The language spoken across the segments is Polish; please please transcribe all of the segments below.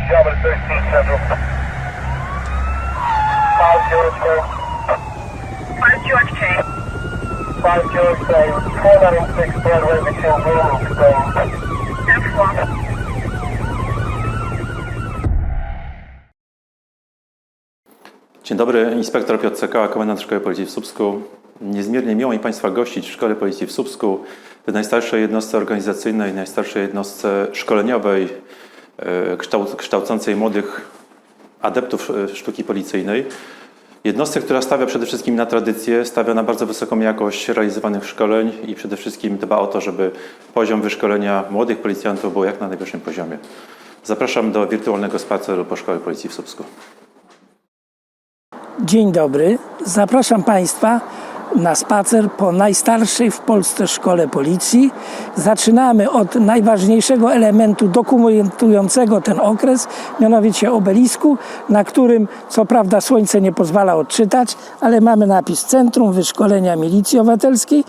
Java 13 Central. 5 George. 5 George K. 5 George K. 496 Broadway between Bloom and Spain. 10 Dzień dobry, inspektor Piotr Sekała, komendant Szkoły Policji w Słupsku. Niezmiernie miło mi Państwa gościć w Szkole Policji w Słupsku, w najstarszej jednostce organizacyjnej, najstarszej jednostce szkoleniowej, kształcącej młodych adeptów e, sztuki policyjnej. Jednostce, która stawia przede wszystkim na tradycję, stawia na bardzo wysoką jakość realizowanych szkoleń i przede wszystkim dba o to, żeby poziom wyszkolenia młodych policjantów był jak na najwyższym poziomie. Zapraszam do wirtualnego spaceru po Szkole Policji w Słupsku. Dzień dobry. Zapraszam Państwa na spacer po najstarszej w Polsce szkole policji. Zaczynamy od najważniejszego elementu dokumentującego ten okres, mianowicie obelisku, na którym co prawda słońce nie pozwala odczytać, ale mamy napis Centrum Wyszkolenia Milicji Obywatelskiej,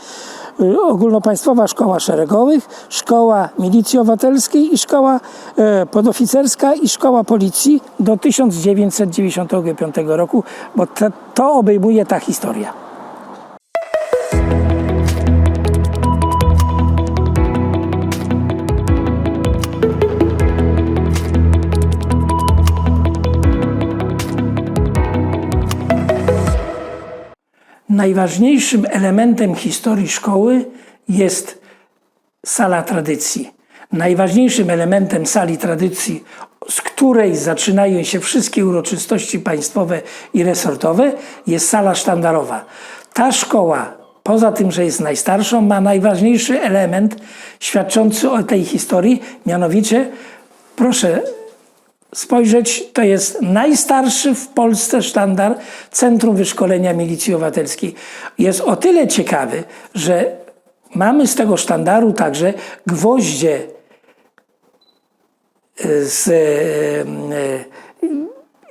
y, Ogólnopaństwowa Szkoła Szeregowych, Szkoła Milicji Obywatelskiej i Szkoła e, Podoficerska i Szkoła Policji do 1995 roku, bo te, to obejmuje ta historia. Najważniejszym elementem historii szkoły jest sala tradycji. Najważniejszym elementem sali tradycji, z której zaczynają się wszystkie uroczystości państwowe i resortowe, jest sala sztandarowa. Ta szkoła, poza tym, że jest najstarszą, ma najważniejszy element świadczący o tej historii, mianowicie, proszę spojrzeć, to jest najstarszy w Polsce sztandar Centrum Wyszkolenia Milicji Obywatelskiej. Jest o tyle ciekawy, że mamy z tego sztandaru także gwoździe y, z y, y,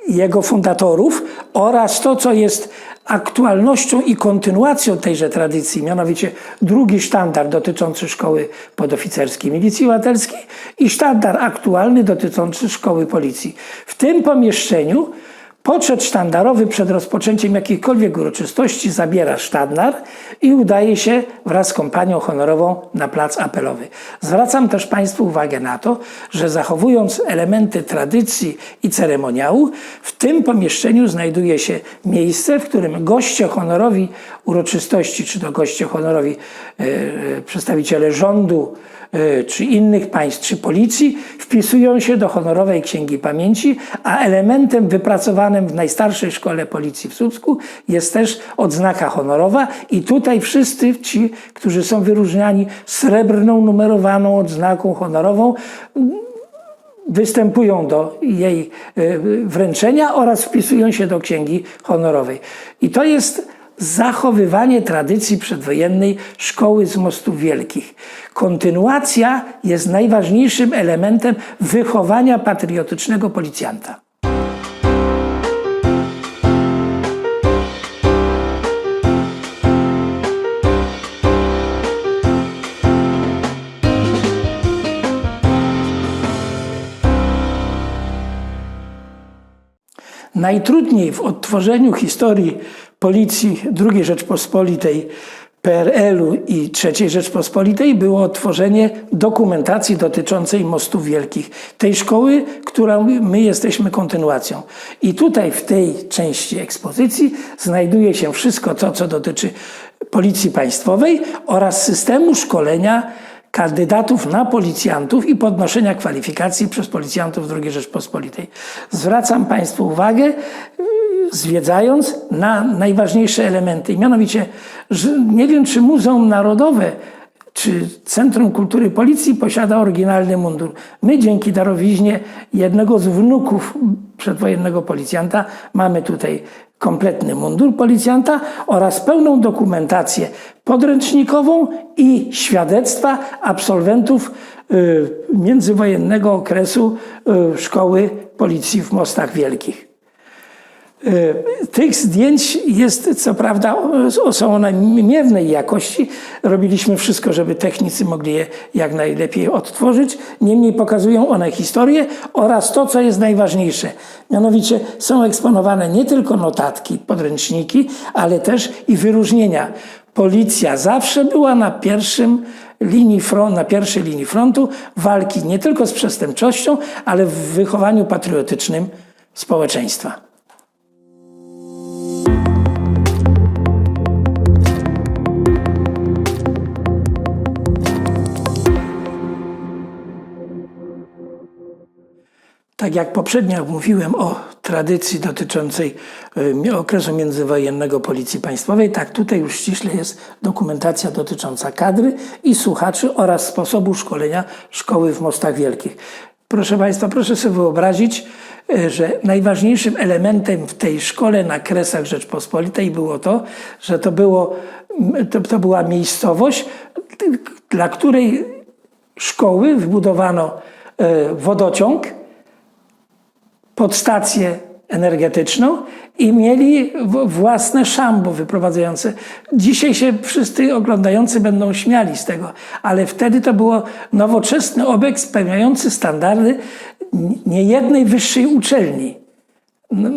jego fundatorów oraz to, co jest aktualnością i kontynuacją tejże tradycji, mianowicie drugi sztandar dotyczący szkoły podoficerskiej Milicji Obywatelskiej i sztandar aktualny dotyczący szkoły policji. W tym pomieszczeniu Poczet sztandarowy przed rozpoczęciem jakiejkolwiek uroczystości zabiera sztandar i udaje się wraz z kompanią honorową na plac apelowy. Zwracam też Państwu uwagę na to, że zachowując elementy tradycji i ceremoniału, w tym pomieszczeniu znajduje się miejsce, w którym goście honorowi uroczystości, czy to goście honorowi e, przedstawiciele rządu, czy innych państw, czy policji, wpisują się do honorowej księgi pamięci, a elementem wypracowanym w najstarszej szkole policji w Słupsku jest też odznaka honorowa i tutaj wszyscy ci, którzy są wyróżniani srebrną numerowaną odznaką honorową, występują do jej e, wręczenia oraz wpisują się do księgi honorowej. I to jest zachowywanie tradycji przedwojennej szkoły z Mostów Wielkich. Kontynuacja jest najważniejszym elementem wychowania patriotycznego policjanta. Najtrudniej w odtworzeniu historii policji II Rzeczpospolitej, PRL-u i III Rzeczpospolitej było odtworzenie dokumentacji dotyczącej Mostów Wielkich, tej szkoły, którą my jesteśmy kontynuacją. I tutaj w tej części ekspozycji znajduje się wszystko to, co dotyczy Policji Państwowej oraz systemu szkolenia kandydatów na policjantów i podnoszenia kwalifikacji przez policjantów II Rzeczpospolitej. Zwracam Państwu uwagę, y, zwiedzając, na najważniejsze elementy. Mianowicie, nie wiem, czy Muzeum Narodowe czy Centrum Kultury Policji posiada oryginalny mundur. My dzięki darowiźnie jednego z wnuków przedwojennego policjanta mamy tutaj kompletny mundur policjanta oraz pełną dokumentację podręcznikową i świadectwa absolwentów y, międzywojennego okresu y, Szkoły Policji w Mostach Wielkich. Y, Tych zdjęć jest, co prawda, są one miernej jakości. Robiliśmy wszystko, żeby technicy mogli je jak najlepiej odtworzyć. Niemniej pokazują one historię oraz to, co jest najważniejsze. Mianowicie są eksponowane nie tylko notatki, podręczniki, ale też i wyróżnienia. Policja zawsze była na pierwszym linii front, na pierwszej linii frontu walki nie tylko z przestępczością, ale w wychowaniu patriotycznym społeczeństwa. Tak jak poprzednio mówiłem o tradycji dotyczącej y, okresu międzywojennego Policji Państwowej, tak tutaj już ściśle jest dokumentacja dotycząca kadry i słuchaczy oraz sposobu szkolenia szkoły w Mostach Wielkich. Proszę Państwa, proszę sobie wyobrazić, y, że najważniejszym elementem w tej szkole na Kresach Rzeczpospolitej było to, że to, było, to, to była miejscowość, dla której szkoły wybudowano y, wodociąg, podstację energetyczną i mieli własne szambo wyprowadzające. Dzisiaj się wszyscy oglądający będą śmiali z tego, ale wtedy to było nowoczesny obiekt spełniający standardy niejednej wyższej uczelni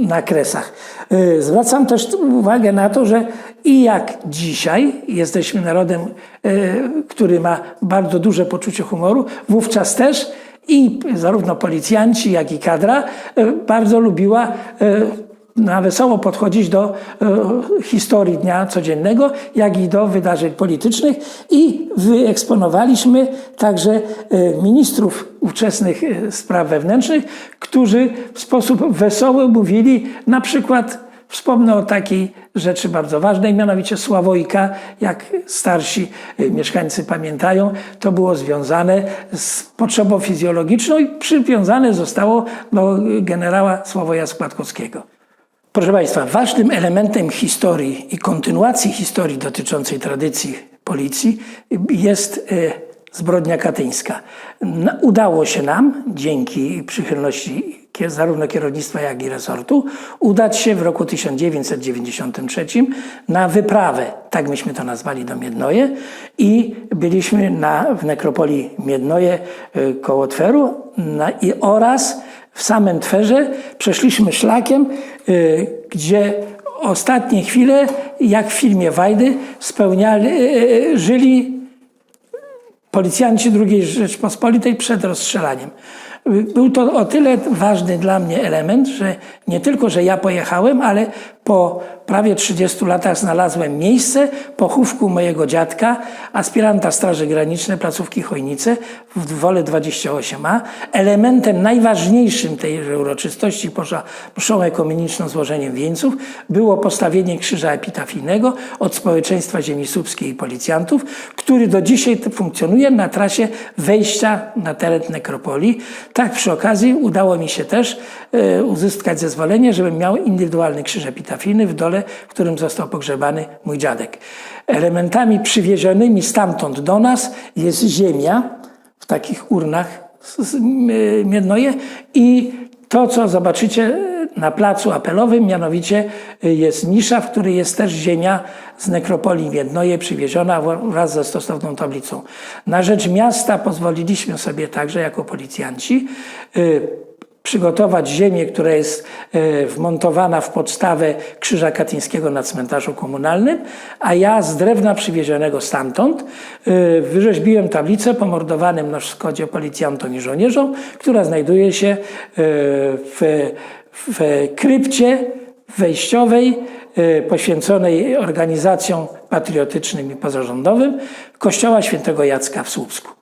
na Kresach. Y, Zwracam też uwagę na to, że i jak dzisiaj jesteśmy narodem, y, który ma bardzo duże poczucie humoru, wówczas też i zarówno policjanci, jak i kadra y, bardzo lubiła y, na wesoło podchodzić do e, historii dnia codziennego, jak i do wydarzeń politycznych. I wyeksponowaliśmy także e, ministrów ówczesnych e, spraw wewnętrznych, którzy w sposób wesoły mówili na przykład Wspomnę o takiej rzeczy bardzo ważnej, mianowicie Sławojka, jak starsi y, mieszkańcy pamiętają, to było związane z potrzebą fizjologiczną i przywiązane zostało do y, generała Sławoja Składkowskiego. Proszę Państwa, ważnym elementem historii i kontynuacji historii dotyczącej tradycji policji jest e, zbrodnia katyńska. Udało się nam, dzięki przychylności zarówno kierownictwa, jak i resortu, udać się w roku 1993 na wyprawę, tak myśmy to nazwali, do Miednoje. I byliśmy na, w nekropolii Miednoje e, koło Tweru. Na, i oraz w samym Twerze przeszliśmy szlakiem, y, gdzie ostatnie chwile, jak w filmie Wajdy, spełniali, y, y, żyli policjanci II Rzeczpospolitej przed rozstrzelaniem. Był to o tyle ważny dla mnie element, że nie tylko, że ja pojechałem, ale po prawie 30 latach znalazłem miejsce pochówku mojego dziadka, aspiranta Straży Granicznej, placówki Chojnice w Wole 28a. Elementem najważniejszym tej uroczystości poza mszą ekumeniczną złożeniem wieńców było postawienie krzyża epitafijnego od społeczeństwa ziemi słupskiej i policjantów, który do dzisiaj funkcjonuje na trasie wejścia na teren nekropolii. Tak przy okazji udało mi się też e, uzyskać zezwolenie, żebym miał indywidualny krzyż epitafijny w dole, w którym został pogrzebany mój dziadek. Elementami przywiezionymi stamtąd do nas jest ziemia w takich urnach miednoje i to, co zobaczycie na placu apelowym, mianowicie jest nisza, w której jest też ziemia z nekropolii Miednoje przywieziona wraz ze stosowną tablicą. Na rzecz miasta pozwoliliśmy sobie także jako policjanci y, przygotować ziemię, która jest e, wmontowana w podstawę Krzyża Katyńskiego na cmentarzu komunalnym, a ja z drewna przywiezionego stamtąd e, wyrzeźbiłem tablicę pomordowanym na wschodzie policjantom i żołnierzom, która znajduje się e, w, w krypcie wejściowej poświęconej organizacjom patriotycznym i pozarządowym Kościoła Świętego Jacka w Słupsku.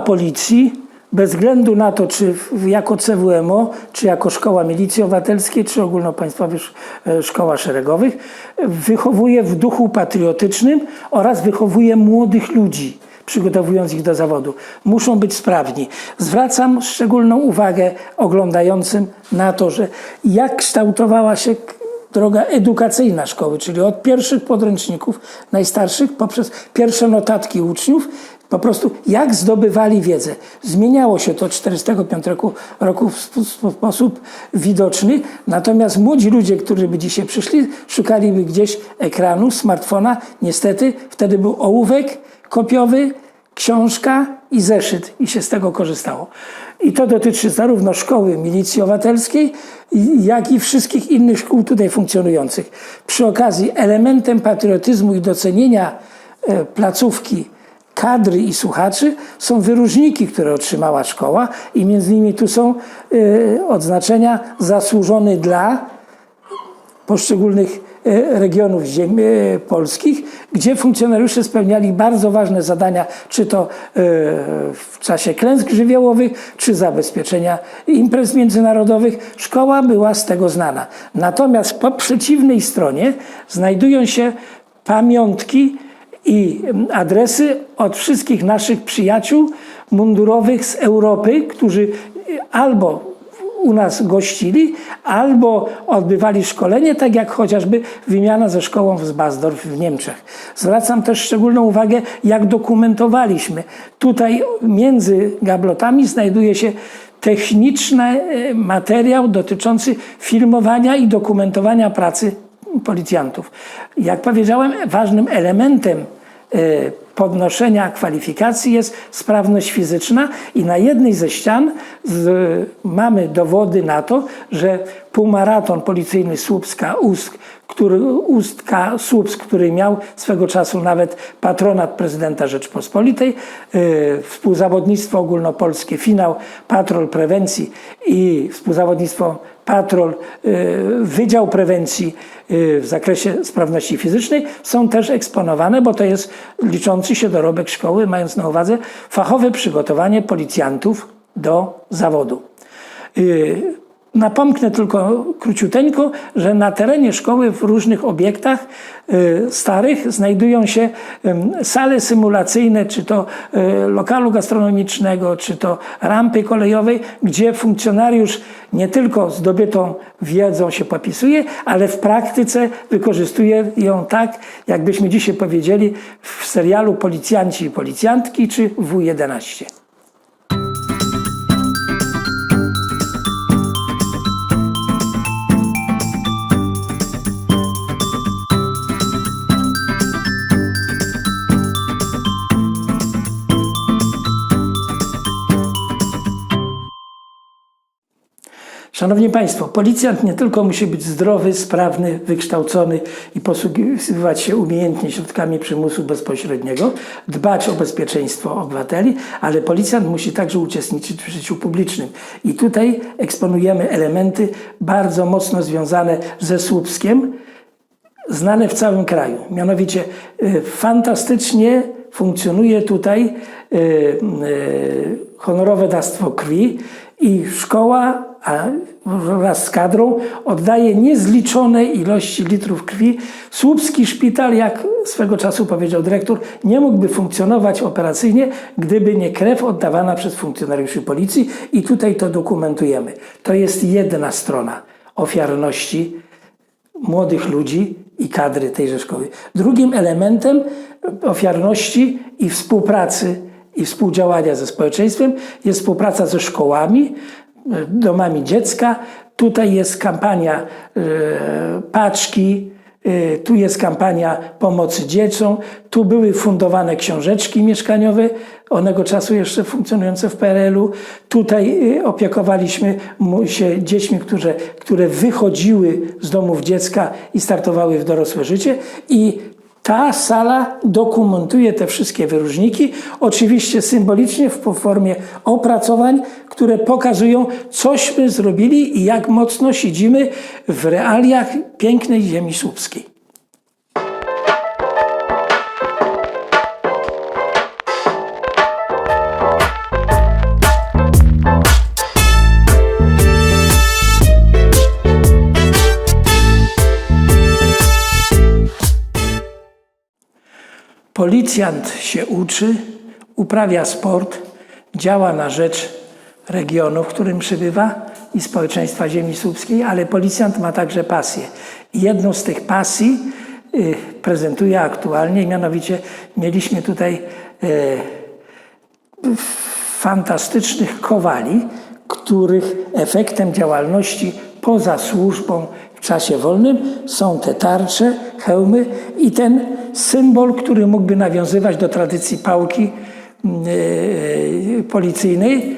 Policji, bez względu na to, czy jako CWMO, czy jako Szkoła Milicji Obywatelskiej, czy ogólnopaństwowa sz- e, Szkoła Szeregowych, wychowuje w duchu patriotycznym oraz wychowuje młodych ludzi, przygotowując ich do zawodu. Muszą być sprawni. Zwracam szczególną uwagę oglądającym na to, że jak kształtowała się droga edukacyjna szkoły, czyli od pierwszych podręczników, najstarszych, poprzez pierwsze notatki uczniów, po prostu jak zdobywali wiedzę. Zmieniało się to od 1945 roku, roku w sp- sp- sposób widoczny, natomiast młodzi ludzie, którzy by dzisiaj przyszli, szukaliby gdzieś ekranu, smartfona. Niestety wtedy był ołówek kopiowy, książka i zeszyt i się z tego korzystało. I to dotyczy zarówno szkoły milicji obywatelskiej, jak i wszystkich innych szkół tutaj funkcjonujących. Przy okazji elementem patriotyzmu i docenienia e, placówki kadry i słuchaczy są wyróżniki, które otrzymała szkoła i między innymi tu są e, odznaczenia zasłużony dla poszczególnych e, regionów ziem, e, polskich, gdzie funkcjonariusze spełniali bardzo ważne zadania, czy to w czasie klęsk żywiołowych, czy zabezpieczenia imprez międzynarodowych. Szkoła była z tego znana. Natomiast po przeciwnej stronie znajdują się pamiątki i adresy od wszystkich naszych przyjaciół mundurowych z Europy, którzy albo u nas gościli, albo odbywali szkolenie, tak jak chociażby wymiana ze szkołą w Zbazdorf w Niemczech. Zwracam też szczególną uwagę, jak dokumentowaliśmy. Tutaj między gablotami znajduje się techniczny e, materiał dotyczący filmowania i dokumentowania pracy policjantów. Jak powiedziałem, ważnym elementem podnoszenia kwalifikacji jest sprawność fizyczna i na jednej ze ścian z, mamy dowody na to, że półmaraton policyjny Słupska Ust, który, Ustka Słupsk, który miał swego czasu nawet patronat prezydenta Rzeczpospolitej, yy, współzawodnictwo ogólnopolskie, finał, patrol prewencji i współzawodnictwo patrol, y, Wydział Prewencji y, w zakresie sprawności fizycznej są też eksponowane, bo to jest liczący się dorobek szkoły, mając na uwadze fachowe przygotowanie policjantów do zawodu. Napomknę tylko króciuteńko, że na terenie szkoły w różnych obiektach y, starych znajdują się sale symulacyjne, czy to y, lokalu gastronomicznego, czy to rampy kolejowej, gdzie funkcjonariusz nie tylko zdobytą wiedzą się popisuje, ale w praktyce wykorzystuje ją tak, jakbyśmy dzisiaj powiedzieli w serialu Policjanci i Policjantki czy W11. Szanowni Państwo, policjant nie tylko musi być zdrowy, sprawny, wykształcony i posługiwać się umiejętnie środkami przymusu bezpośredniego, dbać o bezpieczeństwo obywateli, ale policjant musi także uczestniczyć w życiu publicznym. I tutaj eksponujemy elementy bardzo mocno związane ze Słupskiem, znane w całym kraju. Mianowicie y, fantastycznie funkcjonuje tutaj y, y, honorowe dawstwo krwi i szkoła a wraz z kadrą oddaje niezliczone ilości litrów krwi. Słupski szpital, jak swego czasu powiedział dyrektor, nie mógłby funkcjonować operacyjnie, gdyby nie krew oddawana przez funkcjonariuszy policji i tutaj to dokumentujemy. To jest jedna strona ofiarności młodych ludzi i kadry tejże szkoły. Drugim elementem ofiarności i współpracy i współdziałania ze społeczeństwem jest współpraca ze szkołami, domami dziecka. Tutaj jest kampania e, paczki, e, tu jest kampania pomocy dzieciom, tu były fundowane książeczki mieszkaniowe, onego czasu jeszcze funkcjonujące w PRL-u. Tutaj e, opiekowaliśmy się dziećmi, które, które wychodziły z domów dziecka i startowały w dorosłe życie i ta sala dokumentuje te wszystkie wyróżniki, oczywiście symbolicznie w formie opracowań, które pokazują, cośmy zrobili i jak mocno siedzimy w realiach pięknej ziemi słupskiej. Policjant się uczy, uprawia sport, działa na rzecz regionu, w którym przebywa i społeczeństwa ziemi słupskiej, ale policjant ma także pasję. Jedną z tych pasji y, prezentuje aktualnie, mianowicie mieliśmy tutaj y, fantastycznych kowali, których efektem działalności poza służbą w czasie wolnym są te tarcze, hełmy i ten symbol, który mógłby nawiązywać do tradycji pałki yy, policyjnej,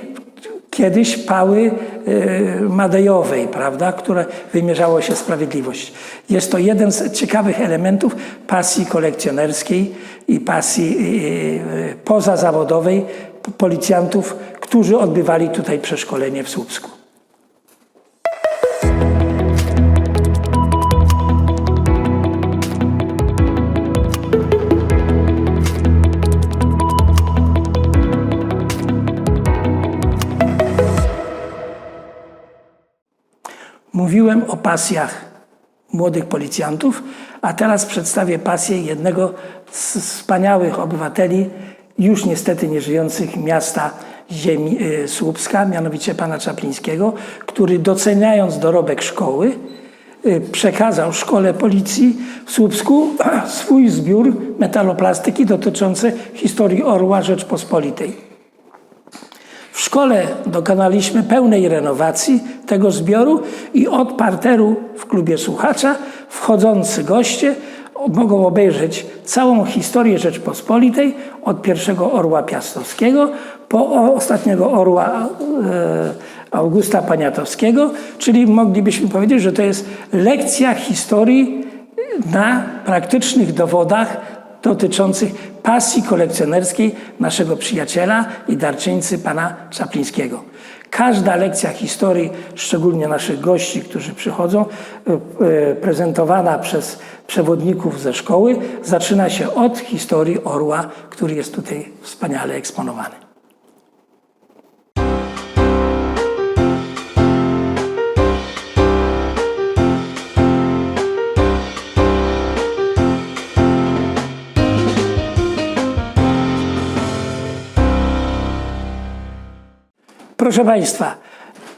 kiedyś pały yy, madejowej, prawda, które wymierzało się sprawiedliwość. Jest to jeden z ciekawych elementów pasji kolekcjonerskiej i pasji pozazawodowej policjantów, którzy odbywali tutaj przeszkolenie w Słupsku. Mówiłem o pasjach młodych policjantów, a teraz przedstawię pasję jednego z wspaniałych obywateli, już niestety nieżyjących miasta ziemi y, Słupska, mianowicie pana Czaplińskiego, który doceniając dorobek szkoły, y, przekazał szkole policji w Słupsku swój zbiór metaloplastyki dotyczący historii Orła Rzeczpospolitej. W szkole dokonaliśmy pełnej renowacji tego zbioru i od parteru w klubie słuchacza wchodzący goście mogą obejrzeć całą historię Rzeczpospolitej od pierwszego orła piastowskiego po ostatniego orła e, Augusta Poniatowskiego, czyli moglibyśmy powiedzieć, że to jest lekcja historii na praktycznych dowodach dotyczących pasji kolekcjonerskiej naszego przyjaciela i darczyńcy pana Czaplińskiego. Każda lekcja historii, szczególnie naszych gości, którzy przychodzą, e, e, prezentowana przez przewodników ze szkoły, zaczyna się od historii orła, który jest tutaj wspaniale eksponowany. Proszę Państwa,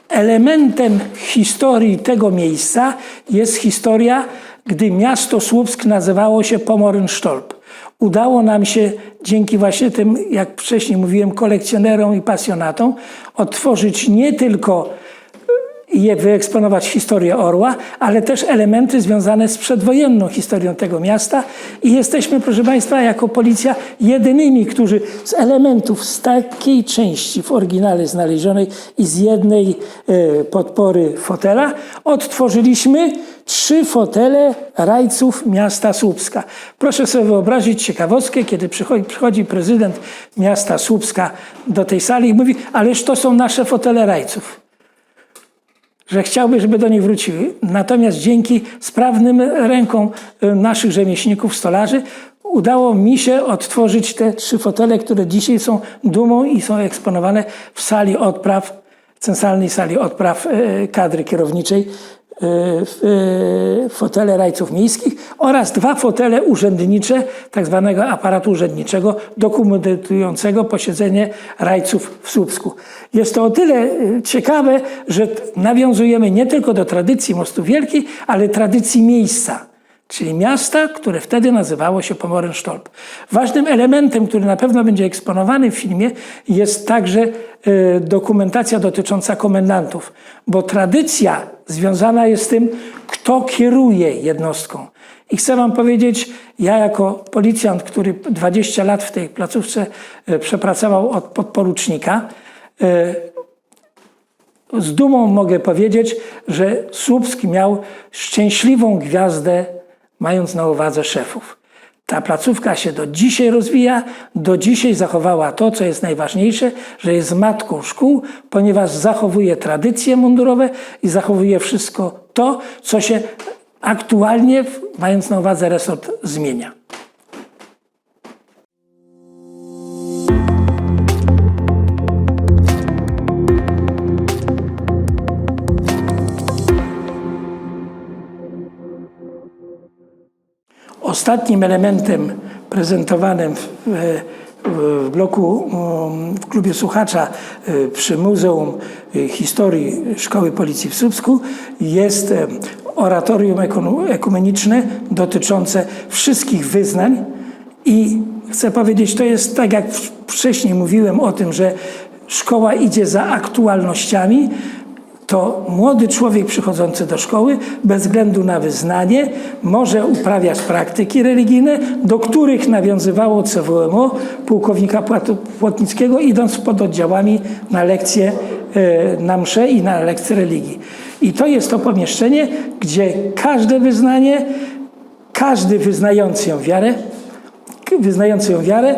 elementem historii tego miejsca jest historia, gdy miasto Słupsk nazywało się Pomorynsztolp. Udało nam się dzięki właśnie tym, jak wcześniej mówiłem, kolekcjonerom i pasjonatom odtworzyć nie tylko i je wyeksponować historię Orła, ale też elementy związane z przedwojenną historią tego miasta. I jesteśmy, proszę Państwa, jako policja jedynymi, którzy z elementów z takiej części w oryginale znalezionej i z jednej e, podpory fotela odtworzyliśmy trzy fotele rajców miasta Słupska. Proszę sobie wyobrazić ciekawostkę, kiedy przychodzi, przychodzi prezydent miasta Słupska do tej sali i mówi, ależ to są nasze fotele rajców że chciałby, żeby do nich wróciły. Natomiast dzięki sprawnym rękom y, naszych rzemieślników, stolarzy, udało mi się odtworzyć te trzy fotele, które dzisiaj są dumą i są eksponowane w sali odpraw, centralnej sali odpraw y, kadry kierowniczej fotele rajców miejskich oraz dwa fotele urzędnicze, tak zwanego aparatu urzędniczego, dokumentującego posiedzenie rajców w Słupsku. Jest to o tyle y, ciekawe, że nawiązujemy nie tylko do tradycji Mostu Wielki, ale tradycji miejsca czyli miasta, które wtedy nazywało się Pomoryn-Sztolp. Ważnym elementem, który na pewno będzie eksponowany w filmie, jest także e, dokumentacja dotycząca komendantów, bo tradycja związana jest z tym, kto kieruje jednostką. I chcę Wam powiedzieć, ja jako policjant, który 20 lat w tej placówce e, przepracował od podporucznika, e, z dumą mogę powiedzieć, że Słupsk miał szczęśliwą gwiazdę, mając na uwadze szefów. Ta placówka się do dzisiaj rozwija, do dzisiaj zachowała to, co jest najważniejsze, że jest matką szkół, ponieważ zachowuje tradycje mundurowe i zachowuje wszystko to, co się aktualnie, mając na uwadze resort, zmienia. Ostatnim elementem prezentowanym w, w bloku um, w klubie słuchacza y, przy Muzeum y, Historii Szkoły Policji w Słupsku jest em, oratorium ekumeniczne dotyczące wszystkich wyznań i chcę powiedzieć, to jest tak jak wcześniej mówiłem o tym, że szkoła idzie za aktualnościami, to młody człowiek przychodzący do szkoły, bez względu na wyznanie, może uprawiać praktyki religijne, do których nawiązywało CWMO pułkownika Płotnickiego, idąc pod oddziałami na lekcje, e, na msze i na lekcje religii. I to jest to pomieszczenie, gdzie każde wyznanie, każdy wyznający ją wiarę, wyznający ją wiarę,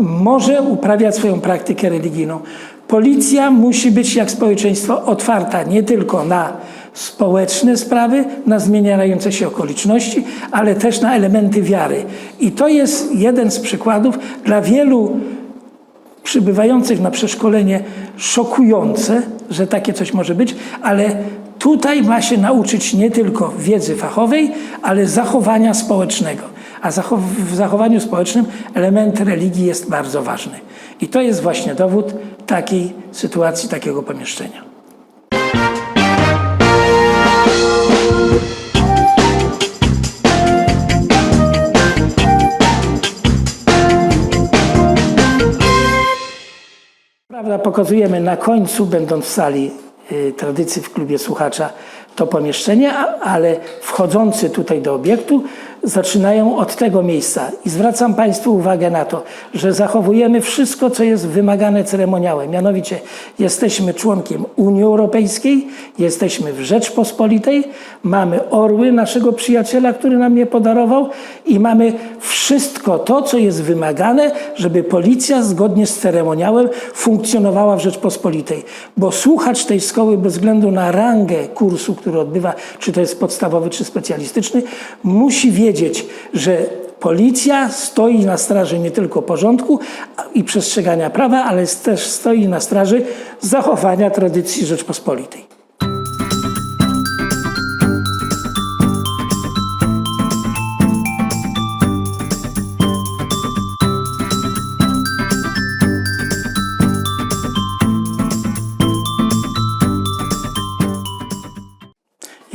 może uprawiać swoją praktykę religijną. Policja musi być jak społeczeństwo otwarta nie tylko na społeczne sprawy, na zmieniające się okoliczności, ale też na elementy wiary. I to jest jeden z przykładów dla wielu przybywających na przeszkolenie szokujące, że takie coś może być, ale tutaj ma się nauczyć nie tylko wiedzy fachowej, ale zachowania społecznego. A w zachowaniu społecznym element religii jest bardzo ważny. I to jest właśnie dowód takiej sytuacji, takiego pomieszczenia. Prawda, pokazujemy na końcu, będąc w sali y, tradycji w klubie słuchacza, to pomieszczenie, ale wchodzący tutaj do obiektu zaczynają od tego miejsca. I zwracam Państwu uwagę na to, że zachowujemy wszystko, co jest wymagane ceremoniałem. Mianowicie jesteśmy członkiem Unii Europejskiej, jesteśmy w Rzeczpospolitej, mamy orły naszego przyjaciela, który nam je podarował i mamy wszystko to, co jest wymagane, żeby policja zgodnie z ceremoniałem funkcjonowała w Rzeczpospolitej. Bo słuchacz tej szkoły, bez względu na rangę kursu, który odbywa, czy to jest podstawowy, czy specjalistyczny, musi wiedzieć, że policja stoi na straży nie tylko porządku i przestrzegania prawa, ale też stoi na straży zachowania tradycji Rzeczpospolitej.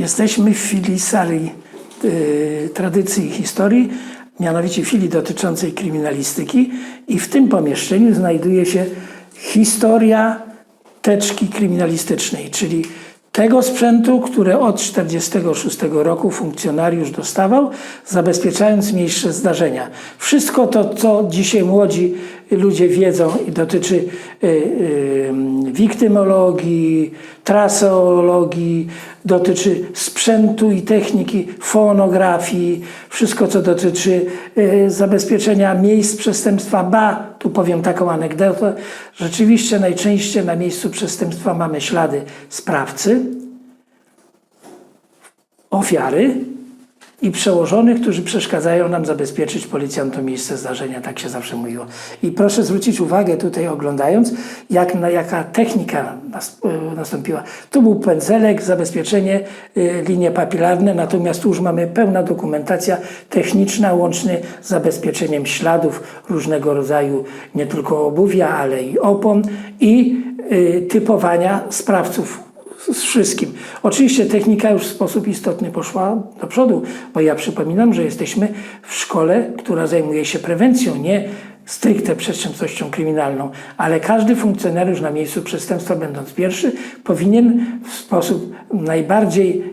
Jesteśmy w y, tradycji i historii, mianowicie filii dotyczącej kryminalistyki i w tym pomieszczeniu znajduje się historia teczki kryminalistycznej, czyli tego sprzętu, które od 1946 roku funkcjonariusz dostawał, zabezpieczając miejsce zdarzenia. Wszystko to, co dzisiaj młodzi ludzie wiedzą i dotyczy y, y, wiktymologii, traseologii, dotyczy sprzętu i techniki, fonografii, wszystko co dotyczy y, zabezpieczenia miejsc przestępstwa. Ba, tu powiem taką anegdotę. Rzeczywiście najczęściej na miejscu przestępstwa mamy ślady sprawcy, ofiary i przełożonych, którzy przeszkadzają nam zabezpieczyć policjantom miejsce zdarzenia, tak się zawsze mówiło. I proszę zwrócić uwagę tutaj oglądając, jak, na, jaka technika nas, e, nastąpiła. Tu był pędzelek, zabezpieczenie, y, linie papilarne, natomiast tu już mamy pełna dokumentacja techniczna, łącznie z zabezpieczeniem śladów różnego rodzaju, nie tylko obuwia, ale i opon i y, typowania sprawców z wszystkim. Oczywiście technika już w sposób istotny poszła do przodu, bo ja przypominam, że jesteśmy w szkole, która zajmuje się prewencją, nie stricte przestępczością kryminalną, ale każdy funkcjonariusz na miejscu przestępstwa, będąc pierwszy, powinien w sposób najbardziej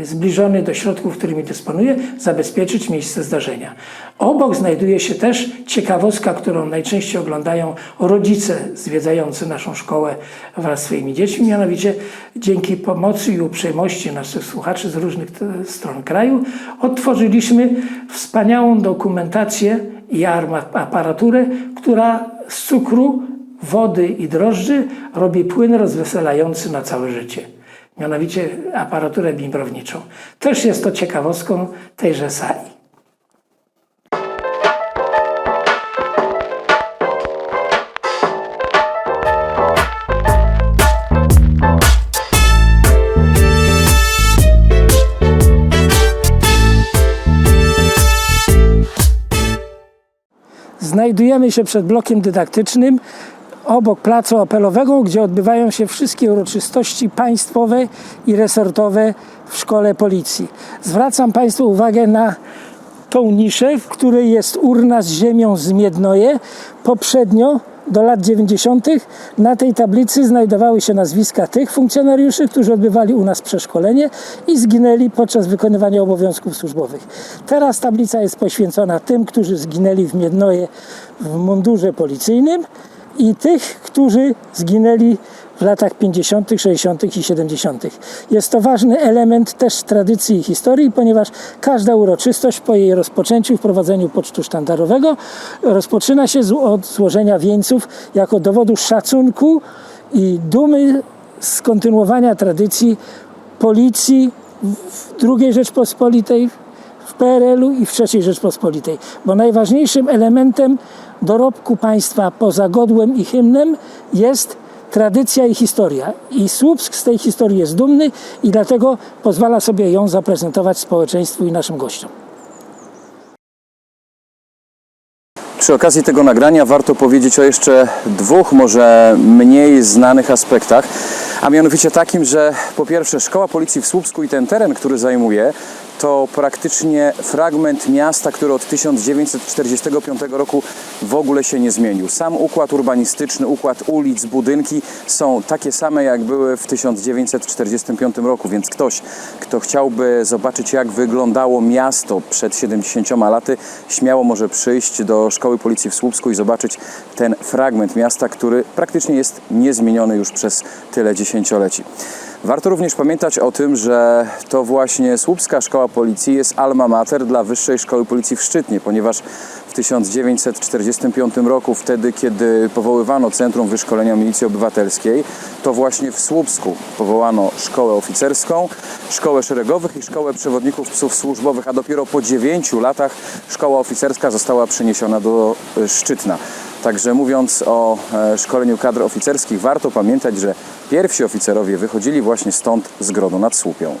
e, zbliżony do środków, którymi dysponuje, zabezpieczyć miejsce zdarzenia. Obok znajduje się też ciekawostka, którą najczęściej oglądają rodzice zwiedzający naszą szkołę wraz z swoimi dziećmi, mianowicie dzięki pomocy i uprzejmości naszych słuchaczy z różnych stron kraju odtworzyliśmy wspaniałą dokumentację i aparaturę, która z cukru, wody i drożdży robi płyn rozweselający na całe życie. Mianowicie aparaturę bimbrowniczą. Też jest to ciekawostką tejże sali. Znajdujemy się przed blokiem dydaktycznym obok placu apelowego, gdzie odbywają się wszystkie uroczystości państwowe i resortowe w szkole policji. Zwracam Państwu uwagę na tą niszę, w której jest urna z ziemią z Miednoje. Poprzednio, do lat 90., na tej tablicy znajdowały się nazwiska tych funkcjonariuszy, którzy odbywali u nas przeszkolenie i zginęli podczas wykonywania obowiązków służbowych. Teraz tablica jest poświęcona tym, którzy zginęli w Miednoje w mundurze policyjnym i tych, którzy zginęli w latach 50., 60. i 70. Jest to ważny element też tradycji i historii, ponieważ każda uroczystość po jej rozpoczęciu wprowadzeniu pocztu sztandarowego rozpoczyna się od złożenia wieńców jako dowodu szacunku i dumy z kontynuowania tradycji policji w II Rzeczpospolitej, w PRL-u i w III Rzeczpospolitej. Bo najważniejszym elementem dorobku państwa poza godłem i hymnem jest tradycja i historia. I Słupsk z tej historii jest dumny i dlatego pozwala sobie ją zaprezentować społeczeństwu i naszym gościom. Przy okazji tego nagrania warto powiedzieć o jeszcze dwóch, może mniej znanych aspektach, a mianowicie takim, że po pierwsze Szkoła Policji w Słupsku i ten teren, który zajmuje, to praktycznie fragment miasta, który od 1945 roku w ogóle się nie zmienił. Sam układ urbanistyczny, układ ulic, budynki są takie same, jak były w 1945 roku, więc ktoś, kto chciałby zobaczyć, jak wyglądało miasto przed 70 laty, śmiało może przyjść do Szkoły Policji w Słupsku i zobaczyć ten fragment miasta, który praktycznie jest niezmieniony już przez tyle dziesięcioleci. Warto również pamiętać o tym, że to właśnie Słupska Szkoła Policji jest alma mater dla Wyższej Szkoły Policji w Szczytnie, ponieważ w 1945 roku, wtedy kiedy powoływano Centrum Wyszkolenia Milicji Obywatelskiej, to właśnie w Słupsku powołano szkołę oficerską, szkołę szeregowych i szkołę przewodników psów służbowych, a dopiero po 9 latach szkoła oficerska została przeniesiona do e, Szczytna. Także mówiąc o e, szkoleniu kadr oficerskich, warto pamiętać, że pierwsi oficerowie wychodzili właśnie stąd z Grodu nad Słupią.